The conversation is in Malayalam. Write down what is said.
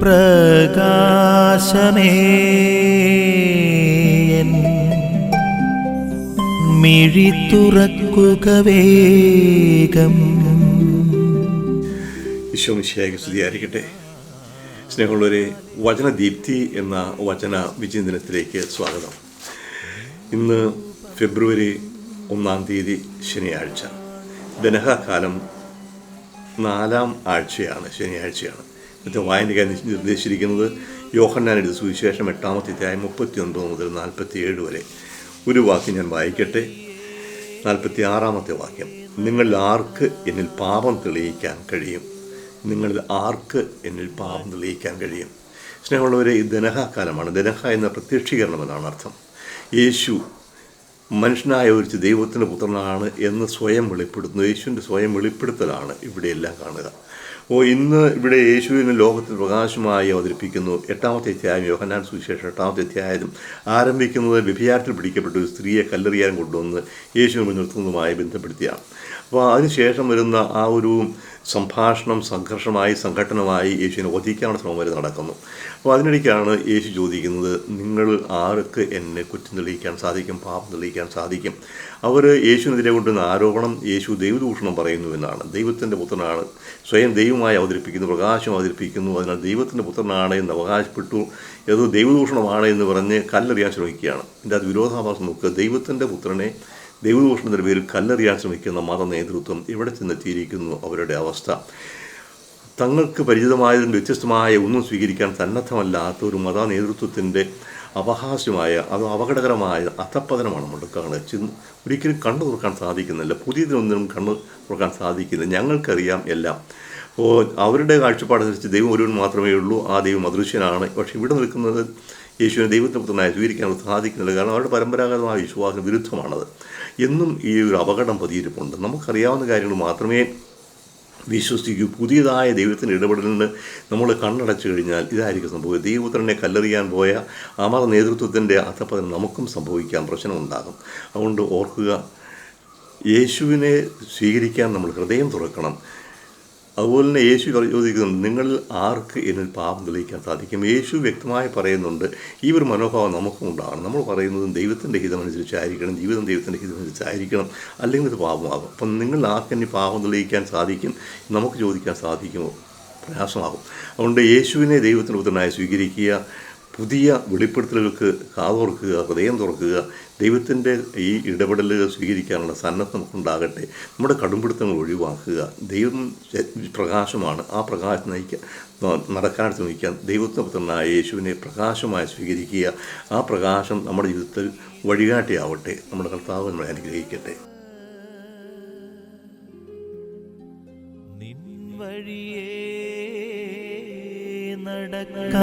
പ്രകാശമേ. തുറക്കുക വേഗം. ഈശോമിശിയായി സ്നേഹമുള്ളവരെ വചനദീപ്തി എന്ന വചന വിചിന്തനത്തിലേക്ക് സ്വാഗതം. ഇന്ന് ഫെബ്രുവരി ഒന്നാം തീയതി ശനിയാഴ്ച. ദനഹകാലം നാലാം ആഴ്ചയാണ് ശനിയാഴ്ചയാണ്. വായനയ്ക്കായി നിർദ്ദേശിച്ചിരിക്കുന്നത് യോഹന്നാൻ എഴുതി സുവിശേഷം എട്ടാമത്തെ അധ്യായം മുപ്പത്തി ഒൻപത് മുതൽ നാൽപ്പത്തി ഏഴ് വരെ. ഒരു വാക്യം ഞാൻ വായിക്കട്ടെ? നാൽപ്പത്തി ആറാമത്തെ വാക്യം. നിങ്ങളിൽ ആർക്ക് എന്നിൽ പാപം തെളിയിക്കാൻ കഴിയും? നിങ്ങളിൽ ആർക്ക് എന്നിൽ പാപം തെളിയിക്കാൻ കഴിയും? സ്നേഹമുള്ളവരെ ഈ ദനഹകാലമാണ് ദനഹ എന്ന പ്രത്യക്ഷീകരണം എന്നാണ് അർത്ഥം. യേശു മനുഷ്യനായ ഒരു ദൈവത്തിന്റെ പുത്രനാണ് എന്ന് സ്വയം വെളിപ്പെടുത്തുന്നു. യേശുവിന്റെ സ്വയം വെളിപ്പെടുത്തലാണ് ഇവിടെയെല്ലാം കാണുക. ഓ ഇന്ന് ഇവിടെ യേശുവിനെ ലോകത്തിൽ പ്രകാശമായി അവതരിപ്പിക്കുന്നു. എട്ടാമത്തെ അധ്യായം യോഹനാൻ സുവിശേഷം എട്ടാമത്തെ അധ്യായം ആരംഭിക്കുന്നത് വ്യഭിചാരത്തിൽ പിടിക്കപ്പെട്ട ഒരു സ്ത്രീയെ കല്ലെറിയാൻ കൊണ്ടുവന്ന് യേശുവിനെ നിർത്തുന്നതുമായി ബന്ധപ്പെടുത്തിയാണ് അപ്പോൾ അതിനുശേഷം വരുന്ന ആ ഒരു സംഭാഷണം സംഘർഷമായി സംഘടനമായി യേശുവിനെ വധിക്കാനുള്ള ശ്രമം വരെ നടക്കുന്നു. അപ്പോൾ അതിനിടയ്ക്കാണ് യേശു ചോദിക്കുന്നത് നിങ്ങൾ ആർക്ക് എന്നെ കുറ്റം തെളിയിക്കാൻ സാധിക്കും പാപം തെളിയിക്കാൻ സാധിക്കും? അവർ യേശുവിനെതിരെ കൊണ്ടുവന്ന ആരോപണം യേശു ദൈവദൂഷണം പറയുന്നു എന്നാണ്. ദൈവത്തിന്റെ പുത്രനാണ്. സ്വയം ദൈവമായി അവതരിപ്പിക്കുന്നു പ്രകാശം അവതരിപ്പിക്കുന്നു. അതിനാൽ ദൈവത്തിന്റെ പുത്രനാണ് എന്ന് അവകാശപ്പെട്ടു. ഏതോ ദൈവദൂഷണമാണ് എന്ന് പറഞ്ഞ് കല്ലെറിയാൻ ശ്രമിക്കുകയാണ്. ഇതിന്റെ അത് വിരോധാഭാസം നോക്കുക. ദൈവത്തിന്റെ പുത്രനെ ദൈവദൂഷണത്തിന്റെ പേരിൽ കല്ലെറിയാൻ ശ്രമിക്കുന്ന മത നേതൃത്വം ഇവിടെ ചെന്നെത്തിയിരിക്കുന്നു അവരുടെ അവസ്ഥ? തങ്ങൾക്ക് പരിചിതമായതിന്റെ വ്യത്യസ്തമായ ഒന്നും സ്വീകരിക്കാൻ സന്നദ്ധമല്ലാത്ത ഒരു മത നേതൃത്വത്തിന്റെ അപഹാസ്യമായ അത് അപകടകരമായ അധപ്പതനമാണ് നമ്മൾ കാണുക ചിന് ഒരിക്കലും കണ്ണു തുറക്കാൻ സാധിക്കുന്നില്ല. പുതിയതിനൊന്നിനും കണ്ണു തുറക്കാൻ സാധിക്കുന്നില്ല ഞങ്ങൾക്കറിയാം എല്ലാം. അപ്പോൾ അവരുടെ കാഴ്ചപ്പാടനുസരിച്ച് ദൈവം ഒരുവൻ മാത്രമേ ഉള്ളൂ. ആ ദൈവം അദൃശ്യനാണ്. പക്ഷേ ഇവിടെ നിൽക്കുന്നത് യേശുവിനെ ദൈവത്തിന് പുത്രനായി സ്വീകരിക്കാൻ സാധിക്കുന്നില്ല. കാരണം അവരുടെ പരമ്പരാഗതമായ വിശ്വാസം വിരുദ്ധമാണത്. എന്നും ഈ ഒരു അപകടം പതിയിരിപ്പുണ്ട്. നമുക്കറിയാവുന്ന കാര്യങ്ങൾ മാത്രമേ വിശ്വസിക്കൂ. പുതിയതായ ദൈവത്തിന്റെ ഇടപെടലിന് നമ്മൾ കണ്ണടച്ചു കഴിഞ്ഞാൽ ഇതായിരിക്കും സംഭവിക്കുക. ദൈവപുത്രനെ കല്ലെറിയാൻ പോയ അമർ നേതൃത്വത്തിന്റെ അധപ്പതനം നമുക്കും സംഭവിക്കാൻ പ്രശ്നമുണ്ടാകും. അതുകൊണ്ട് ഓർക്കുക യേശുവിനെ സ്വീകരിക്കാൻ നമ്മൾ ഹൃദയം തുറക്കണം. അതുപോലെ തന്നെ യേശു ചോദിക്കുന്നുണ്ട് നിങ്ങളിൽ ആർക്ക് എന്നിൽ പാപം തെളിയിക്കാൻ സാധിക്കും? യേശു വ്യക്തമായി പറയുന്നുണ്ട് ഈ ഒരു മനോഭാവം നമുക്കും ഉണ്ടാകണം. നമ്മൾ പറയുന്നത് ദൈവത്തിന്റെ ഹിതമനുസരിച്ചായിരിക്കണം ജീവിതം ദൈവത്തിന്റെ ഹിതമനുസരിച്ചായിരിക്കണം അല്ലെങ്കിൽ ഇത് പാപമാകും. അപ്പം നിങ്ങൾ ആർക്ക് എന്നെ പാപം തെളിയിക്കാൻ സാധിക്കും? നമുക്ക് ചോദിക്കാൻ സാധിക്കുമോ? പ്രയാസമാകും. അതുകൊണ്ട് യേശുവിനെ ദൈവത്തിന്റെ പുത്രനായി സ്വീകരിക്കുക പുതിയ വെളിപ്പെടുത്തലുകൾക്ക് കാതോർക്കുക ഹൃദയം തുറക്കുക ദൈവത്തിന്റെ ഈ ഇടപെടലുകൾ സ്വീകരിക്കാനുള്ള സന്നദ്ധ നമുക്കുണ്ടാകട്ടെ. നമ്മുടെ കടുംപിടുത്തങ്ങൾ ഒഴിവാക്കുക. ദൈവം പ്രകാശമാണ്. ആ പ്രകാശം നയിക്കാൻ നടക്കാൻ ശ്രമിക്കാൻ ദൈവത്വപുത്രനായ യേശുവിനെ പ്രകാശമായി സ്വീകരിക്കുക. ആ പ്രകാശം നമ്മുടെ ജീവിതത്തിൽ വഴികാട്ടിയാവട്ടെ. നമ്മുടെ കർത്താവ് നമ്മളെ അനുഗ്രഹിക്കട്ടെ. നടക്ക